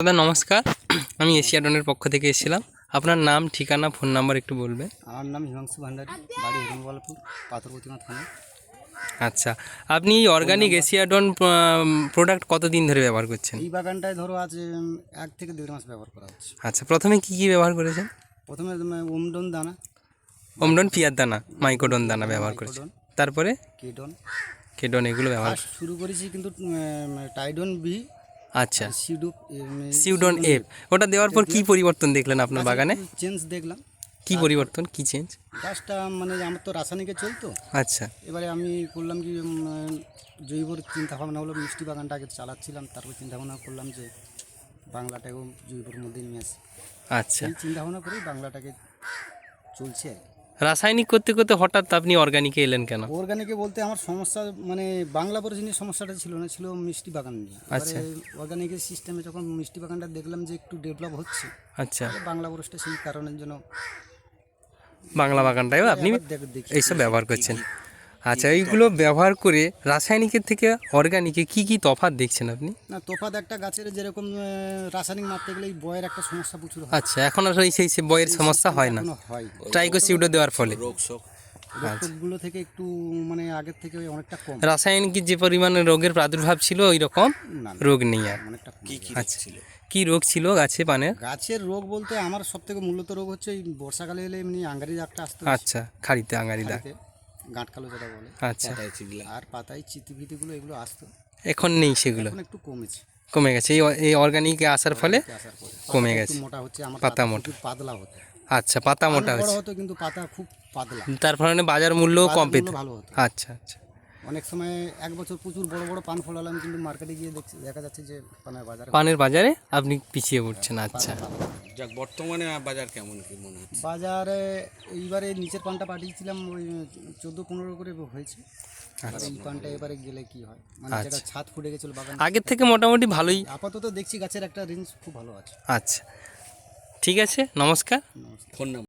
দাদা নমস্কার। আমি এশিয়াডনের পক্ষ থেকে এসেছিলাম। আপনার নাম ঠিকানা ফোন নাম্বার একটু বলবে আমার নাম হিমাংশু ভান্ডারী বাড়ি হিরণগোপালপুর পাথর প্রতিমা থানা। আচ্ছা আপনি অর্গানিক এশিয়াডন প্রোডাক্ট কতদিন ধরে ব্যবহার করছেন? এই বাগানটায় ধরো আজ এক থেকে দেড় মাস ব্যবহার করা হচ্ছে। আচ্ছা প্রথমে কি কি ব্যবহার করেছেন? প্রথমে ওমডন দানা ওমডন পিয়ার দানা মাইকোডন দানা ব্যবহার করেছেন। তারপরে? কেডন। কেডন এগুলো ব্যবহার শুরু করেছি কিন্তু টাইডন বি আচ্ছা। সিউডন এফ ওটা দেওয়ার পর কি পরিবর্তন দেখলেন আপনার বাগানে? চেঞ্জ দেখলাম। কি পরিবর্তন? কি চেঞ্জ গাছটা মানে আমার তো রাসায়নিকে চলতো আচ্ছা। এবারে আমি করলাম কি জৈবর চিন্তা ভাবনা হলো মিষ্টি বাগানটা আগে চালাচ্ছিলাম তারপর চিন্তা ভাবনা করলাম যে বাংলাটাকেও জৈবর মধ্যে নিয়ে আসি। আচ্ছা। চিন্তা ভাবনা করেই বাংলাটাকে চলছে আর কি। রাসায়নিক করতে করতে হঠাৎ আপনি অর্গানিকে এলেন কেন? অর্গানিকে বলতে আমার সমস্যা মানে বাংলা পরিচিনির সমস্যাটা ছিল না ছিল মিষ্টি বাগান নিয়ে। আচ্ছা। অর্গানিকের সিস্টেমে যখন মিষ্টি বাগানটা দেখলাম যে একটু ডেভেলপ হচ্ছে আচ্ছা। বাংলা পরশটা সেই কারণের জন্য বাংলা বাগানটাও আপনি এইসব ব্যবহার করছেন। আচ্ছা এইগুলো ব্যবহার করে রাসায়নিকের থেকে অর্গানিকে কি কি তফাত দেখছেন আপনি? না তোফাত একটা গাছের যেরকম রাসায়নিক মারতে গেলে বয়ের একটা সমস্যা প্রচুর হয়। আচ্ছা এখন আর ওই সেই সেই বইয়ের সমস্যা হয় না। হয়। ট্রাইকোসিউডো দেওয়ার ফলে। রোগগুলো থেকে একটু মানে আগের থেকে অনেকটা কম। রাসায়নিকের যে পরিমাণে রোগের প্রাদুর্ভাব ছিল ওই রকম রোগ নেই আর। অনেকটা কম। আচ্ছা। কি রোগ ছিল গাছে পানের গাছের রোগ বলতে আমার সব থেকে মূলত রোগ হচ্ছে এই বর্ষাকালে এলে এমনি আঙ্গারি দাগটা আসতো আচ্ছা খাড়িতে আঙারি দাগ গাঁটে, গাঁট কালো যেটা বলে আচ্ছা। আর পাতায় চিতি ফিতিগুলো এগুলো আসতো। এখন নেই সেগুলো। এখন একটু কমেছে। কমে গেছে। এই এই অর্গানিকে আসার ফলে কমে গেছে। মোটা হচ্ছে আমার পাতা মোটা। পাতলা হতো। আচ্ছা পাতা মোটা হচ্ছে হতো কিন্তু পাতা খুব পাতলা। তার ফলে বাজার মূল্যও কম পেত। ভালো হতো। আচ্ছা আচ্ছা। অনেক সময় এক বছর প্রচুর বড় বড় পান ফলালাম কিন্তু মার্কেটে গিয়ে দেখছি দেখা যাচ্ছে যে পানের বাজারে পানের বাজারে আপনি পিছিয়ে পড়ছেন। আচ্ছা। যাক বর্তমানে বাজার কেমন কি মনে হচ্ছে? বাজারে এইবারে নিচের পানটা পাঠিয়েছিলাম ওই চোদ্দ পনেরো করে হয়েছে। আর আচ্ছা। এই পানটা এবারে গেলে কি হয়? মানে যেটা ছাদ ফুটে গেছিল বাগান আগের থেকে মোটামুটি ভালোই। আপাতত দেখছি গাছের একটা রেঞ্জ খুব ভালো আছে। আচ্ছা। ঠিক আছে নমস্কার। নমস্কার। Phone number.